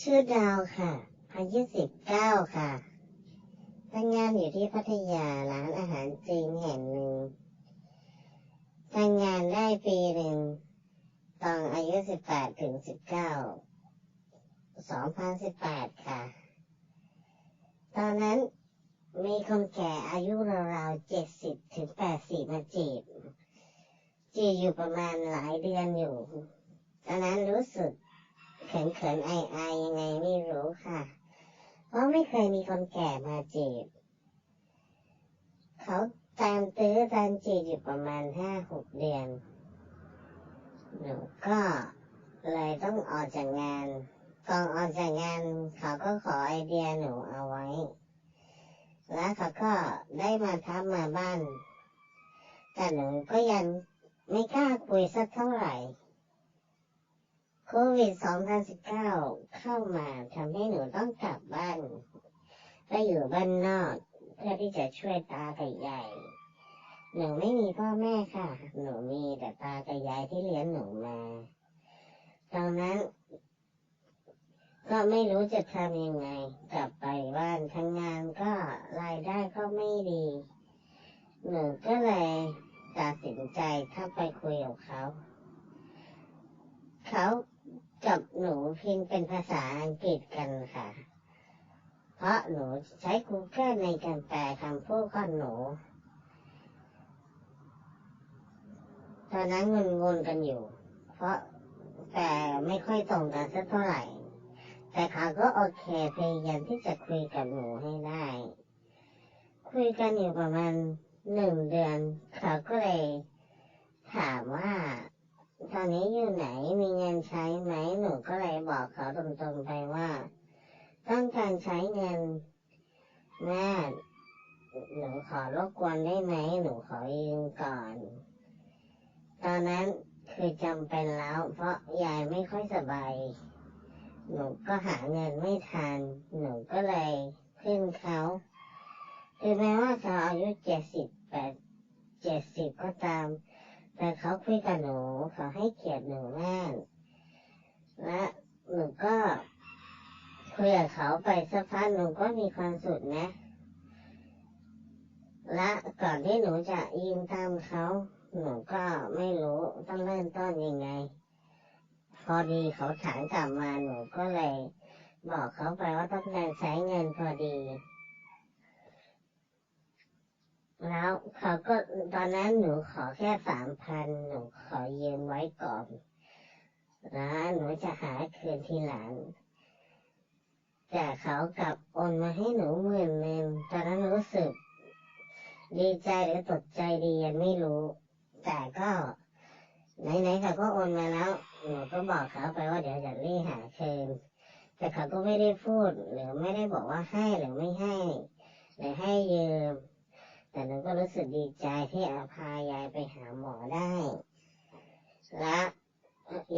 ชื่อดาวค่ะอายุสิบเก้าค่ะทำงานอยู่ที่พัทยาร้านอาหารจีนแห่งหนึ่งทำงานได้ปีหนึ่งตอนอายุสิบแปดถึงสิบเก้าสองพันสิบแปดค่ะ ตอนนั้นมีคนแก่อายุราวๆเจ็ดสิบถึงแปดสิบมาจีบจีบอยู่ประมาณหลายเดือนอยู่ ตอนนั้นรู้สึก เขินเขินๆอายอายๆยังไงไม่รู้ค่ะ เพราะไม่เคยมีคนแก่มาจีบ เขาตามตื้อตามจีบอยู่ประมาณห้าหกเดือน หนูก็เลยต้องออกจากงานก่อนออกจากงานเขาก็ขอไอเดียหนูเอาไว้ แล้วเขาก็ได้มาทักมาบ้าน แต่หนูก็ยังไม่กล้าคุยสักเท่าไหร่ โควิด 2019 เข้ามาทำให้หนูต้องกลับบ้านไปอยู่บ้านนอกเพื่อที่จะช่วยตากับยาย หนูไม่มีพ่อแม่ค่ะ หนูมีแต่ตากับยายที่เลี้ยงหนูมา ตอนนั้น ก็ไม่รู้จะทำยังไง กลับไปบ้านทั้งงานก็รายได้ก็ไม่ดี หนูก็เลยตัดสินใจเข้าไปคุยกับเขา เขา กับหนูพิมพ์เป็นภาษาอังกฤษกันค่ะ เพราะหนูใช้ Google ในการแปลคำพูดของหนู ตอนนั้นงุนงนกันอยู่ เพราะแต่ไม่ค่อยตรงกันสักเท่าไหร่ แต่เขาก็โอเคพยายามที่จะคุยกับหนูให้ได้ คุยกันอยู่ประมาณหนึ่งเดือน เขาก็เลยถามว่า ตอนนี้อยู่ไหนมีเงินใช้ไหมหนูก็เลยบอกเขาตรงๆไปว่า ต้องการใช้เงินแม่หนูขอรบกวนได้ไหมหนูขอยืมก่อน ตอนนั้นคือจำเป็นแล้ว เพราะยายไม่ค่อยสบายหนูก็หาเงินไม่ทัน หนูก็เลยพึ่งเขาคือแม้ว่าเขาอายุเจ็ดสิบแปดเจ็ดสิบก็ตาม แต่เขาคุยกับหนูเขาให้เกียรติหนูมากและหนูก็คุยกับเขาไปสักพักหนูก็มีความสุขนะ และก่อนที่หนูจะยิงตามเขาหนูก็ไม่รู้ต้องเริ่มต้นยังไง พอดีเขาถามกลับมาหนูก็เลย บอกเขาไปว่าต้องการใช้เงินพอดี แล้วเขาก็ตอนนั้นหนูขอแค่สามพันหนูขอยืมไว้ก่อนแล้วหนูจะหาคืนทีหลัง แต่เขากลับโอนมาให้หนูหมื่นหนึ่งตอนนั้นรู้สึก ดีใจหรือตกใจดียังไม่รู้ แต่ก็ไหนๆเขาก็โอนมาแล้วหนูก็บอกเขาไปว่าเดี๋ยวจะรีบหาคืนแต่เขาก็ไม่ได้พูดหรือไม่ได้บอกว่าให้หรือไม่ให้หรือให้ยืม แต่หนูก็รู้สึกดีใจที่อาพายายไปหาหมอได้ และ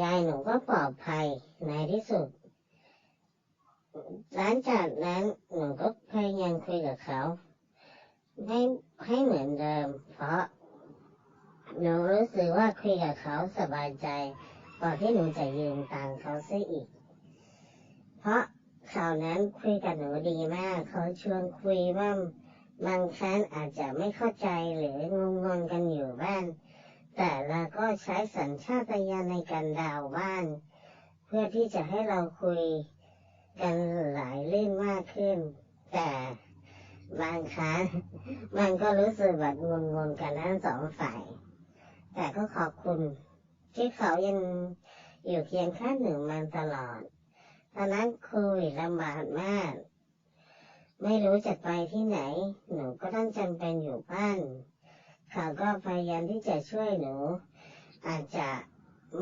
ยายหนูก็ปลอดภัยในที่สุด หลังจากนั้นหนูก็พยายามคุยกับเขาให้ให้เหมือนเดิม เพราะหนูรู้สึกว่าคุยกับเขาสบายใจกว่าที่หนูจะยืมตังเขาซะอีก เพราะคราวนั้นคุยกับหนูดีมาก เขาชวนคุยว่า บางครั้งอาจจะไม่เข้าใจหรืองงงๆกันอยู่บ้าง แต่เราก็ใช้สัญชาตญาณในการดาวบ้านเพื่อที่จะให้เราคุยกันหลายเรื่องมากขึ้น แต่บางครั้งมันก็รู้สึกแบบงงๆกันทั้งสองฝ่าย แต่ก็ขอบคุณที่เขายังอยู่เคียงข้างหนูมาตลอดตอนนั้นควิดลำบากมาก ไม่รู้จะไปที่ไหน หนูก็ต้องจำเป็นอยู่บ้าน เขาก็พยายามที่จะช่วยหนู อาจจะ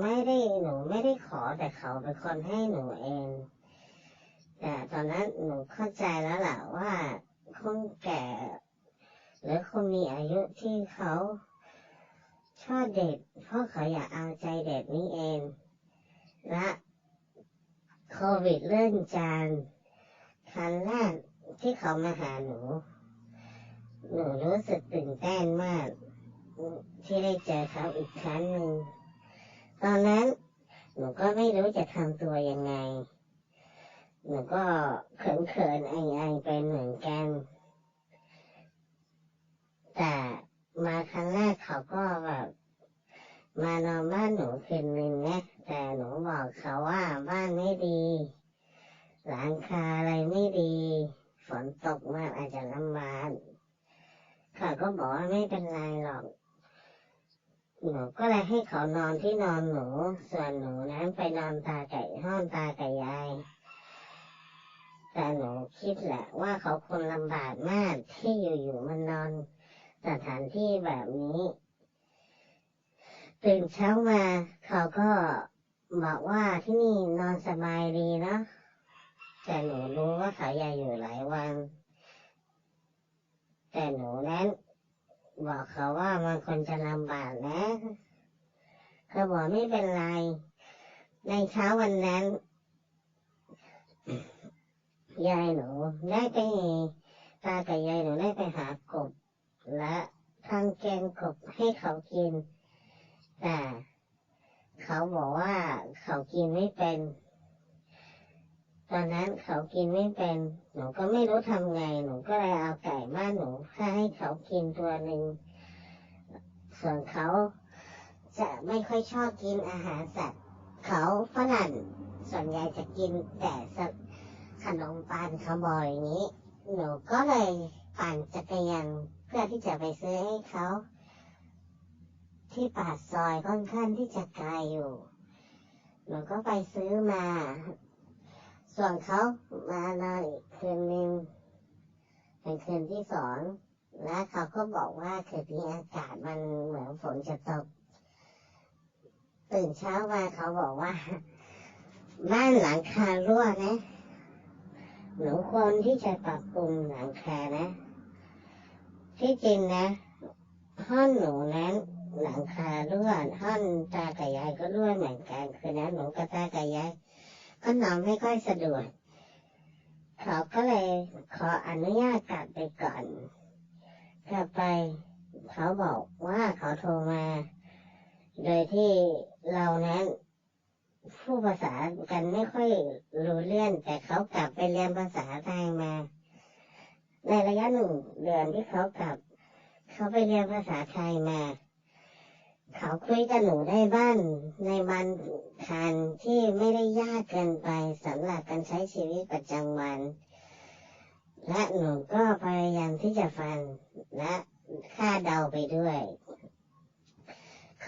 ไม่ได้หนูไม่ได้ขอแต่เขาเป็นคนให้หนูเอง แต่ตอนนั้นหนูเข้าใจแล้วล่ะว่าคนแก่ หรือคนมีอายุที่เขาชอบเด็กเพราะเขาอยากเอาใจเด็กนี้เอง และโควิดเริ่มจางครั้งแรก ที่เขามาหาหนู หนูรู้สึกตื่นเต้นมาก ที่ได้เจอเขาอีกครั้งหนึ่ง ตอนนั้นหนูก็ไม่รู้จะทำตัวยังไง หนูก็เขินเขินไอไอเป็นเหมือนกัน แต่มาครั้งแรกเขาก็แบบมานอนบ้านหนูคืนนึงนะแต่หนูบอกเขาว่าบ้านไม่ดี หลังคาอะไรไม่ดี ฝนตกมากอาจจะลำบากเขาก็บอกว่าไม่เป็นไรหรอก หนูก็เลยให้เขานอน ที่นอนหนู ส่วนหนูนั้นไปนอนตาไก่ห้องตาไก่ยาย แต่หนูคิดแหละว่าเขาคงลำบากมากที่อยู่ๆมันนอนสถานที่แบบนี้ตื่นเช้ามาเขาก็บอกว่าที่นี่นอนสบายดีเนาะแต่หนูรู้ว่าเขายากอยู่หลายวัน แต่หนูนั้น บอกเขาว่ามันคนจะลำบากนะ เขาบอกไม่เป็นไร ในเช้าวันนั้น ยายหนูได้ไปตากับยายหนูได้ไปหากบ และทำแกงกบให้เขากิน แต่เขาบอกว่าเขากินไม่เป็น ตอนนั้นเขากินไม่เป็น หนูก็ไม่รู้ทำไง หนูก็เลยเอาไก่บ้านหนูให้เขากินตัวหนึ่งส่วนเขา จะไม่ค่อยชอบกินอาหารสัตว์ เขาฝรั่งส่วนใหญ่จะกินแต่สัตว์ขนมปังเขาบอกอย่างนี้ หนูก็เลยปั่นจักรยานเพื่อที่จะไปซื้อให้เขา ที่ปากซอยค่อนข้างที่จะไกลอยู่ หนูก็ไปซื้อมา ส่วนเขามานอนอีกคืนหนึ่งเป็นคืนที่สองและเขาก็บอกว่าคืนนี้อากาศมันเหมือนฝนจะตก ตื่นเช้ามาเขาบอกว่า บ้านหลังคารั่วนะหนูควรที่จะปรับปรุงหลังคานะ ที่จริงนะ ห้องหนูนั้นหลังคารั่วห้องตากับยายก็รั่วเหมือนกันคือนะหนูกับตากับยายก็นอนไม่ค่อยสะดวกเขาก็เลยขออนุญาตกลับไปก่อน กลับไป เขาบอกว่าเขาโทรมา โดยที่เรานั้นผู้ภาษากันไม่ค่อยรู้เรื่องแต่เขากลับไปเรียนภาษาไทยมา ในระยะหนึ่งเดือนที่เขากลับ เขาไปเรียนภาษาไทยมา เขาคุยกับหนูได้บ้านในบันคันที่ไม่ได้ยากเกินไปสำหรับการใช้ชีวิตประจำวัน และหนูก็พยายามที่จะฟังและคาดเดาไปด้วย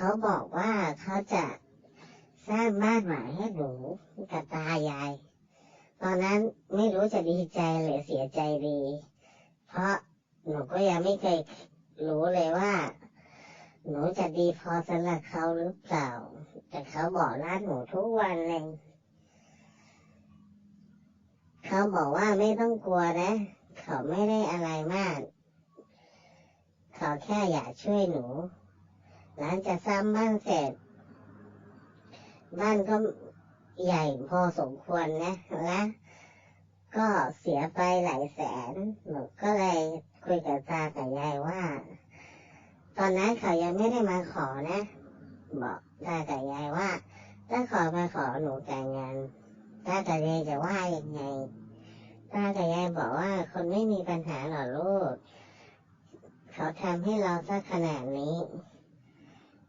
เขาบอกว่าเขาจะสร้างบ้านใหม่ให้หนูกับตายาย ตอนนั้นไม่รู้จะดีใจหรือเสียใจดี เพราะหนูก็ยังไม่เคยรู้เลยว่า หนูจะดีพอสำหรับเขาหรือเปล่า แต่เขาบอกรักหนูทุกวันเลยเขาบอกว่าไม่ต้องกลัวนะ เขาไม่ได้อะไรมาก เขาแค่อยากช่วยหนู หลังจากซ้ำบ้านเสร็จ บ้านก็ใหญ่พอสมควรนะ และก็เสียไปหลายแสนหนูก็เลยคุยกับตากับยายว่า ตอนนั้นเขายังไม่ได้มาขอนะ บอกตากับยายว่า ถ้าขอมาขอหนูแต่งงานตากับยายจะว่ายังไงตากับยายบอกว่าคนไม่มีปัญหาหรอกลูก เขาทำให้เราสักขนาดนี้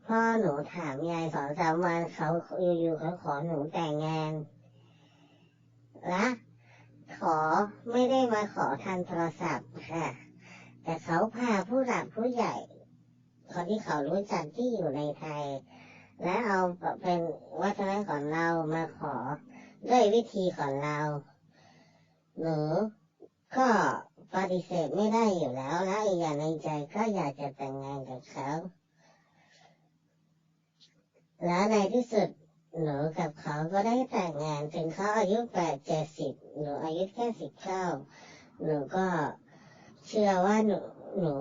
พ่อหนูถามยาย สามวันเขาอยู่ๆเขาขอหนูแต่งงานและขอไม่ได้มาขอทางโทรศัพท์ค่ะ แต่เขาพาผู้หลักผู้ใหญ่ คนที่เขารู้จักที่อยู่ในไทย และเอาเป็นวัฒนธรรมของเรามาขอด้วยวิธีของเราหนูก็ปฏิเสธไม่ได้อยู่แล้ว แล้วอีกอย่างในใจก็อยากจะแต่งงานกับเขา แล้วในที่สุดหนูกับเขาก็ได้แต่งงานถึงเขาอายุแปดเจ็ดสิบหนูอายุแค่สิบเก้าหนูก็เชื่อว่าหนูหนู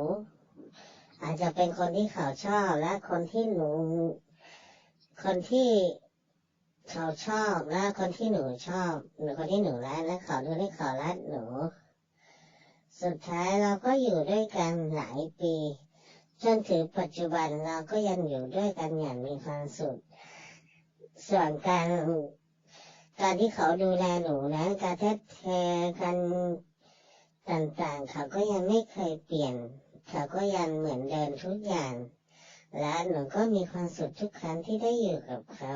อาจจะเป็นคนที่เขาชอบและคนที่หนู คนที่เขาชอบและคนที่หนูชอบ หรือคนที่หนูรักและเขาดูที่เขารักหนู สุดท้ายเราก็อยู่ด้วยกันหลายปี จนถึงปัจจุบันเราก็ยังอยู่ด้วยกันอย่างมีความสุข ส่วนการการที่เขาดูแลหนูนั้นการแทแทกันต่างๆ เขาก็ยังไม่เคยเปลี่ยน เขาก็ยังเหมือนเดิมทุกอย่าง และหนูก็มีความสุขทุกครั้งที่ได้อยู่กับเขา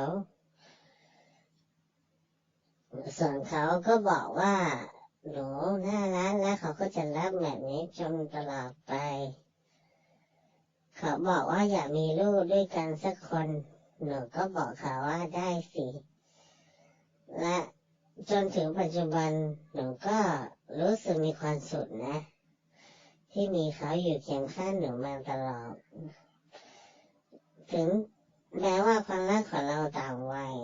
ส่วนเขาก็บอกว่าหนูน่ารักและเขาก็จะรับแบบนี้จนตลอดไป เขาบอกว่าอยากมีลูกด้วยกันสักคน หนูก็บอกเขาว่าได้สิ และจนถึงปัจจุบันหนูก็รู้สึกมีความสุขนะ ที่มีเขาอยู่เคียงข้างหนูมาตลอด ถึงแม้ว่าความรักของเราต่างวัย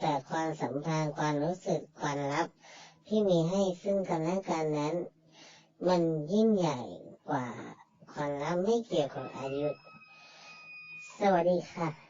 แต่ความสัมพันธ์ความรู้สึกความลับที่มีให้ซึ่งกันและกันนั้น มันยิ่งใหญ่กว่า ความลับไม่เกี่ยวกับอายุ สวัสดีค่ะ